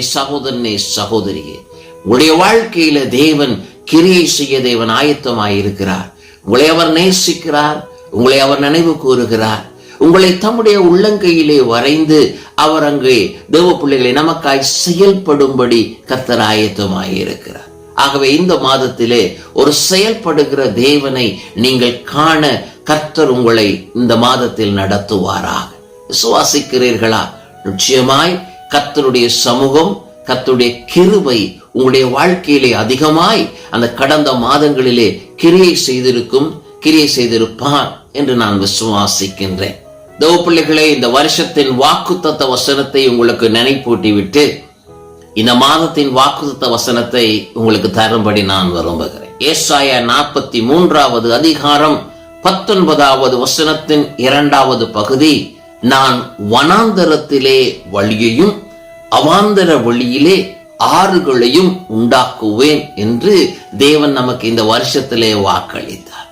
அருமை சகோதரனே சகோதரியே உடைய வாழ்க்கையில தேவன் கிரியை செய்ய தேவன் ஆயத்தமாயிருக்கிறார். உங்களை அவர் நேசிக்கிறார் உங்களை அவர் நினைவு கூறுகிறார். உங்களை தம்முடைய உள்ளங்கையிலே வரைந்து அவர் அங்கே தேவ பிள்ளைகளை நமக்காய் செயல்படும்படி கர்த்தர் ஆயத்தமாயிருக்கிறார். ஆகவே இந்த மாதத்திலே ஒரு செயல்படுகிற தேவனை நீங்கள் காண கர்த்தர் உங்களை இந்த மாதத்தில் நடத்துவாராக. விசுவாசிக்கிறீர்களா? நிச்சயமாய் கத்தருடைய சமூகம் கத்துடைய கிருபை உங்களுடைய வாழ்க்கையிலே அதிகமாய் அந்த கடந்த மாதங்களிலே கிரியை செய்திருக்கும் கிரியை செய்திருப்பான் என்று நான் விசுவாசிக்கின்றேன். தேவ பிள்ளைகளே இந்த வருஷத்தின் வாக்குத்தத்த வசனத்தை உங்களுக்கு நினைப்பூட்டி விட்டு இந்த மாதத்தின் வாக்குத்த வசனத்தை உங்களுக்கு தரும்படி நான் விரும்புகிறேன். ஏசாயா நாற்பத்தி மூன்றாவது அதிகாரம் பத்தொன்பதாவது வசனத்தின் இரண்டாவது பகுதி நான் வனாந்தரத்திலே வழியையும் அவாந்தர வழியிலே ஆறுகளையும் உண்டாக்குவேன் என்று தேவன் நமக்கு இந்த வருஷத்திலே வாக்களித்தார்.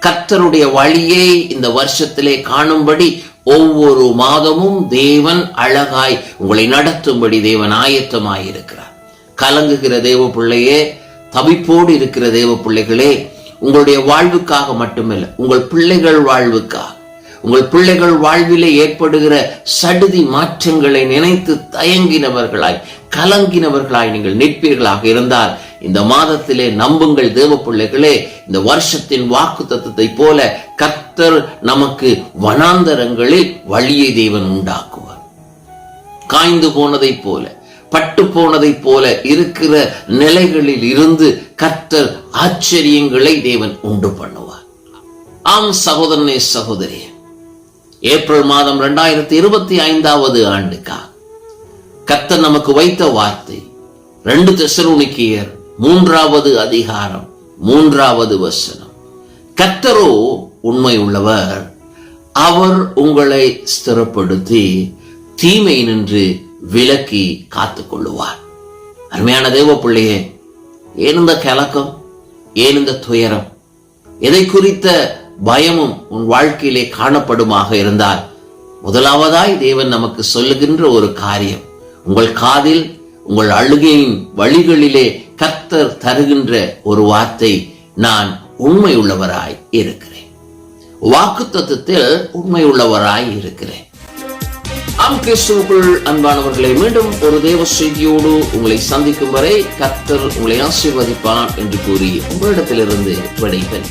கர்த்தருடைய வழியை இந்த வருஷத்திலே காணும்படி ஒவ்வொரு மாதமும் தேவன் அழகாய் உங்களை நடத்தும்படி தேவன் ஆயத்தமாயிருக்கிறார். கலங்குகிற தேவ பிள்ளையே தவிப்போடு இருக்கிற தேவ பிள்ளைகளே உங்களுடைய வாழ்வுக்காக மட்டுமல்ல உங்கள் பிள்ளைகள் வாழ்வுக்காக. உங்கள் பிள்ளைகள் வாழ்விலே ஏற்படுகிற சடுதி மாற்றங்களை நினைத்து தயங்கினவர்களாய் கலங்கினவர்களாய் நீங்கள் நிற்பீர்களாக இருந்தால் இந்த மாதத்திலே நம்புங்கள் தேவ பிள்ளைகளே இந்த வருஷத்தின் வாக்கு தத்துவத்தை போல கர்த்தர் நமக்கு வனாந்தரங்களில் வழியை தேவன் உண்டாக்குவார். காய்ந்து போனதை போல பட்டு போனதை போல இருக்கிற நிலைகளில் இருந்து கர்த்தர் ஆச்சரியங்களை தேவன் உண்டு பண்ணுவார். ஆம் சகோதரனே சகோதரி ஏப்ரல் மாதம் இரண்டாயிரத்தி இருபத்தி ஐந்தாவது ஆண்டுக்கா கர்த்தர் நமக்கு வைத்த வார்த்தை ரெண்டு தெசலோனிக்கியர் மூன்றாவது அதிகாரம் மூன்றாவது வசனம். கர்த்தரோ உண்மை உள்ளவர் அவர் உங்களை ஸ்திரப்படுத்தி தீமை நின்று விலக்கி காத்துக் கொள்ளுவார் அருமையான தேவ பிள்ளையே ஏன் இந்த கலக்கம்? ஏன் இந்த துயரம்? எதை குறித்த பயமும் உன் வாழ்க்கையிலே காணப்படுமாக இருந்தால் முதலாவதாய் தேவன் நமக்கு சொல்லுகின்ற ஒரு காரியம். உங்கள் காதில் உங்கள் அழுகையின் வழிகளிலே கத்தர் தருகின்ற ஒரு வார்த்தை நான் உண்மை உள்ளவராய் இருக்கிறேன். வாக்கு தத்துவத்தில் உண்மை உள்ளவராய் இருக்கிறேன். ஆம் கிறிஸ்துவுக்குள் அன்பானவர்களை மீண்டும் ஒரு தேவ செய்தியோடு உங்களை சந்திக்கும் வரை கத்தர் உங்களை ஆசீர்வதிப்பான் என்று கூறி உங்களிடத்திலிருந்து விடைபெறும்